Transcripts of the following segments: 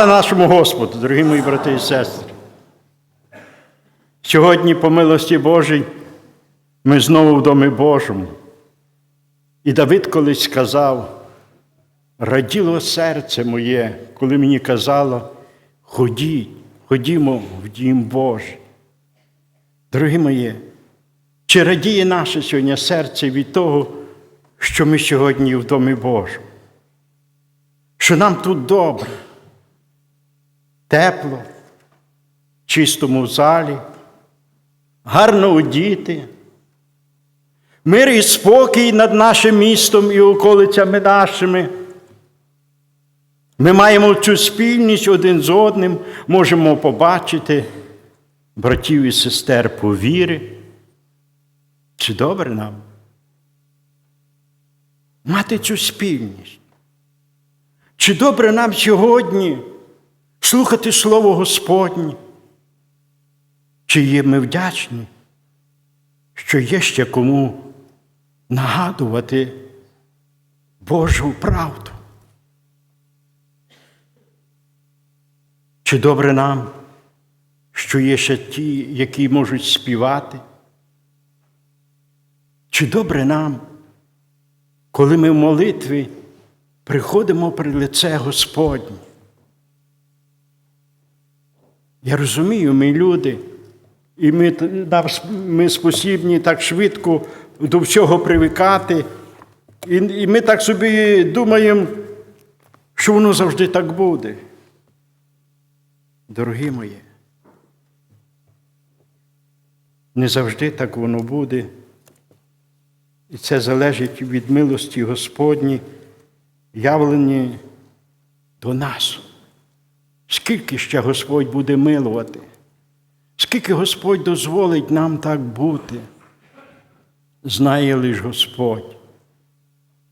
Слава нашому Господу, дорогі мої брати і сестри. Сьогодні, по милості Божій, ми знову в Домі Божому. І Давид колись сказав, раділо серце моє, коли мені казало, ходіть, ходімо в дім Божий. Дорогі мої, чи радіє наше сьогодні серце від того, що ми сьогодні в Домі Божому? Що нам тут добре, тепло, чистому залі, гарно одіти, мир і спокій над нашим містом і околицями нашими. Ми маємо цю спільність один з одним, можемо побачити братів і сестер по вірі. Чи добре нам? Мати цю спільність. Чи добре нам сьогодні слухати Слово Господнє? Чи є ми вдячні, що є ще кому нагадувати Божу правду? Чи добре нам, що є ще ті, які можуть співати? Чи добре нам, коли ми в молитві приходимо при лице Господнє? Я розумію, ми люди, і ми, ми спосібні так швидко до всього привикати, і, і ми так собі думаємо, що воно завжди так буде. Дорогі мої, не завжди так воно буде. І це залежить від милості Господні, явлені до нас. Скільки ще Господь буде милувати, скільки Господь дозволить нам так бути, знає лише Господь.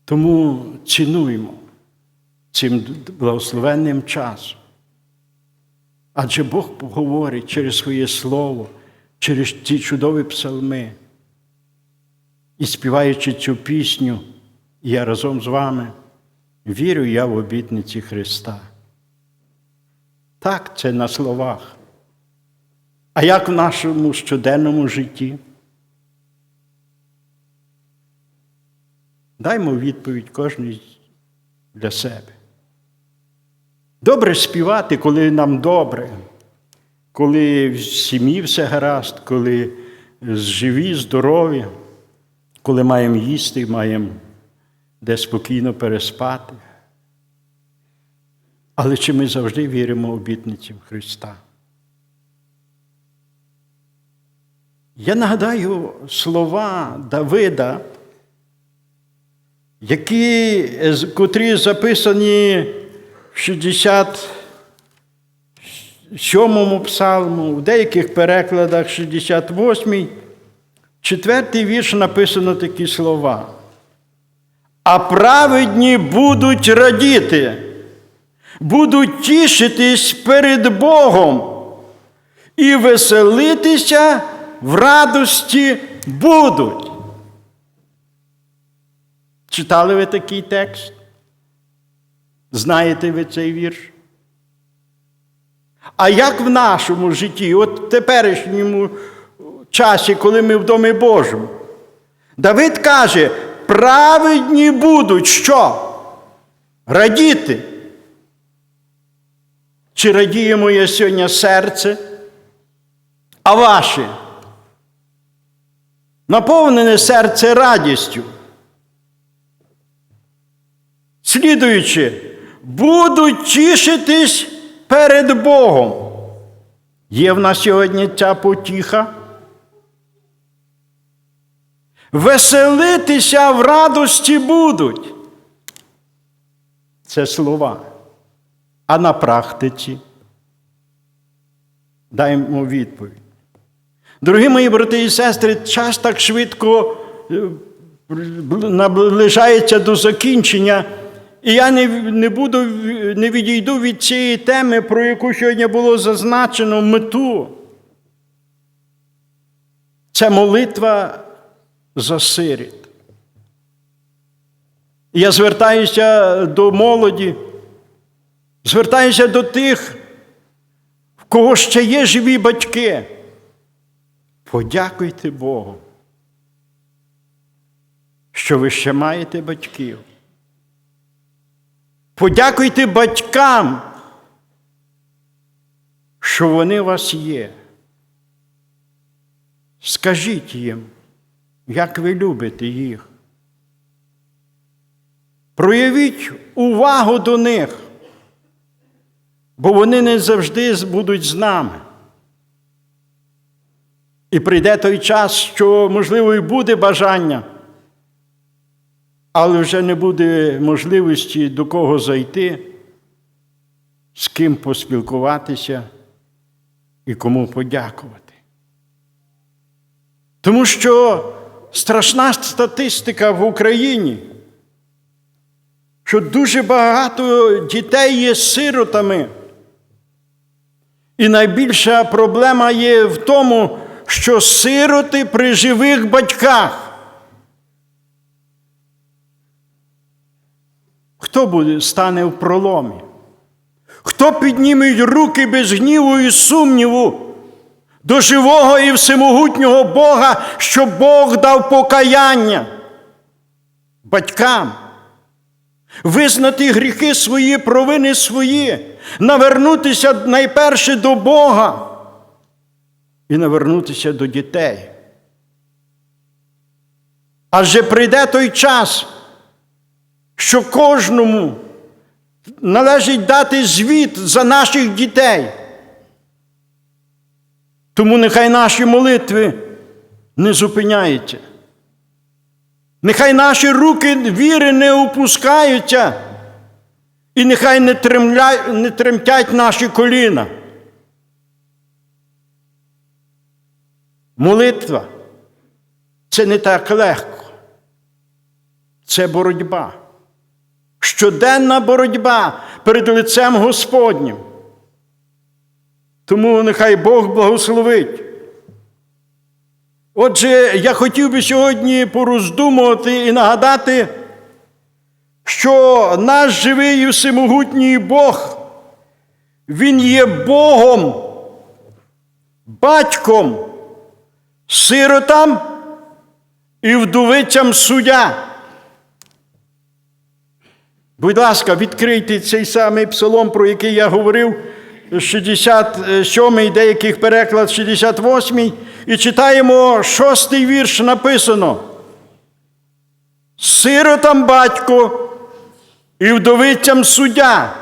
Тому цінуємо цим благословенним часом. Адже Бог говорить через своє Слово, через ці чудові псалми. І співаючи цю пісню, я разом з вами вірю я в обітниці Христа. Так, це на словах. А як в нашому щоденному житті? Даймо відповідь кожен для себе. Добре співати, коли нам добре, коли в сім'ї все гаразд, коли живі, здорові, коли маємо їсти, маємо де спокійно переспати. Але чи ми завжди віримо обітницям Христа? Я нагадаю слова Давида, які, котрі записані в 67-му псалму, в деяких перекладах 68-й, четвертий вірш написано такі слова. А праведні будуть радіти будуть тішитись перед Богом і веселитися в радості будуть. Читали ви такий текст? Знаєте ви цей вірш? А як в нашому житті, от в теперішньому часі, коли ми в Домі Божому, Давид каже, праведні будуть що? Радіти. Чи радіє моє сьогодні серце, а ваше? Наповнене серце радістю. Слідуючи, будуть тішитись перед Богом. Є в нас сьогодні ця потіха. Веселитися в радості будуть. Це слова. А на практиці даємо відповідь. Дорогі мої брати і сестри, час так швидко наближається до закінчення, і я не не, буду, не відійду від цієї теми, про яку сьогодні було зазначено мету. Це молитва за сиріт. Я звертаюся до молоді Звертаюся до тих, в кого ще є живі батьки. Подякуйте Богу, що ви ще маєте батьків. Подякуйте батькам, що вони у вас є. Скажіть їм, як ви любите їх. Проявіть увагу до них, бо вони не завжди будуть з нами. І прийде той час, що, можливо, і буде бажання, але вже не буде можливості до кого зайти, з ким поспілкуватися і кому подякувати. Тому що страшна статистика в Україні, що дуже багато дітей є сиротами. І найбільша проблема є в тому, що сироти при живих батьках. Хто буде стане в проломі? Хто підніме руки без гніву і сумніву до живого і всемогутнього Бога, що Бог дав покаяння батькам, визнати гріхи свої, провини свої, навернутися найперше до Бога і навернутися до дітей. Адже прийде той час, що кожному належить дати звіт за наших дітей. Тому нехай наші молитви не зупиняються. Нехай наші руки віри не опускаються, і нехай не, тремля... не тремтять наші коліна. Молитва це не так легко. Це боротьба. Щоденна боротьба перед лицем Господнім. Тому нехай Бог благословить. Отже, я хотів би сьогодні пороздумувати і нагадати, що наш живий і всемогутній Бог, Він є Богом, батьком, сиротам і вдовицям суддя. Будь ласка, відкрийте цей самий псалом, про який я говорив, 67-й, деяких переклад 68-й, і читаємо шостий вірш написано. Сиротам батько і вдовицям суддя,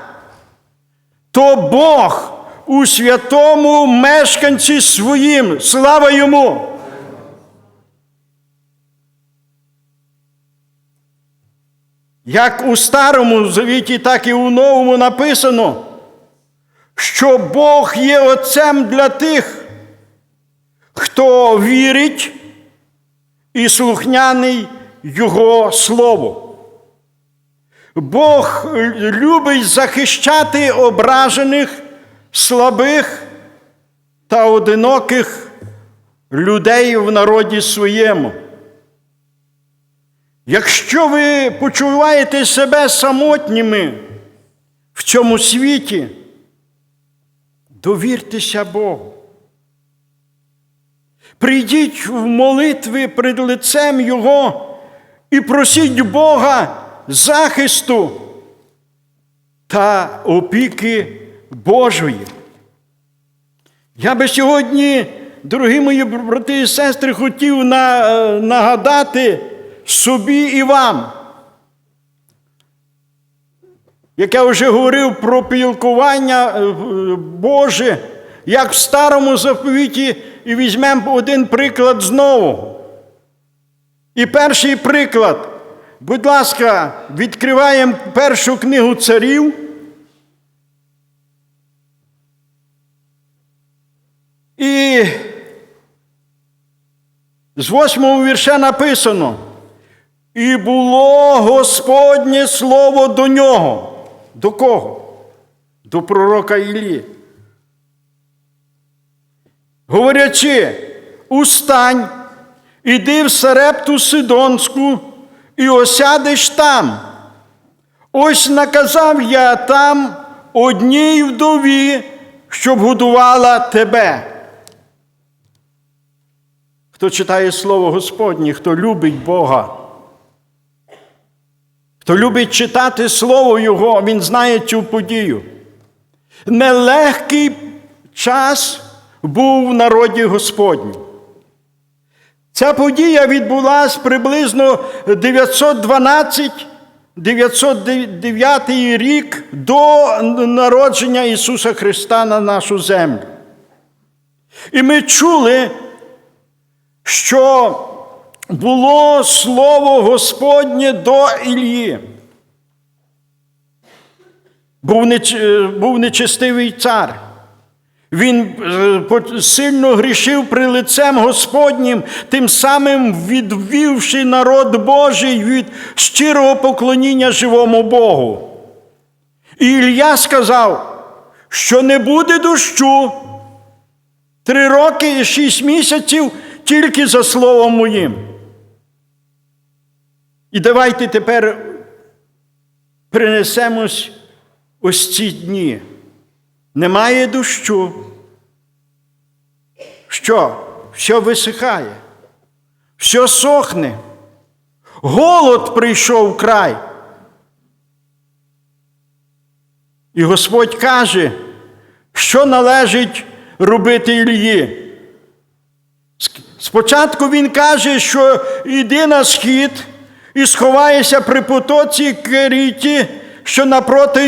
то Бог у святому мешканці своїм, слава йому. Як у Старому Завіті, так і у Новому написано, що Бог є Отцем для тих, хто вірить і слухняний Його Слову. Бог любить захищати ображених, слабих та одиноких людей в народі своєму. Якщо ви почуваєте себе самотніми в цьому світі, довіртеся Богу. Прийдіть в молитви перед лицем Його і просіть Бога захисту та опіки Божої. Я би сьогодні, дорогі мої брати і сестри, хотів нагадати собі і вам. Як я вже говорив про пілкування Боже, як в старому заповіті, і візьмемо один приклад знову. І перший приклад, будь ласка, відкриваємо першу книгу царів. І з восьмого вірша написано. І було Господнє слово до нього. До кого? До пророка Іллі. Говорячи, устань, іди в Сарепту Сидонську і осядеш там. Ось наказав я там одній вдові, щоб годувала тебе. Хто читає Слово Господнє, хто любить Бога, хто любить читати Слово Його, він знає цю подію. Нелегкий час був в народі Господнім. Ця подія відбулася приблизно 912-909 рік до народження Ісуса Христа на нашу землю. І ми чули, що було слово Господнє до Ілії. Був, неч... був нечестивий цар. Він е, сильно грішив при лицем Господнім, тим самим відвівши народ Божий від щирого поклоніння живому Богу. І Ілля сказав, що не буде дощу три роки і шість місяців тільки за словом моїм. І давайте тепер принесемось ось ці дні. Немає дощу. Що? Все висихає, все сохне. Голод прийшов в край. І Господь каже, що належить робити Ілії. Ск- Спочатку він каже, що йди на схід і сховаєшся при потоці Керіті, що напроти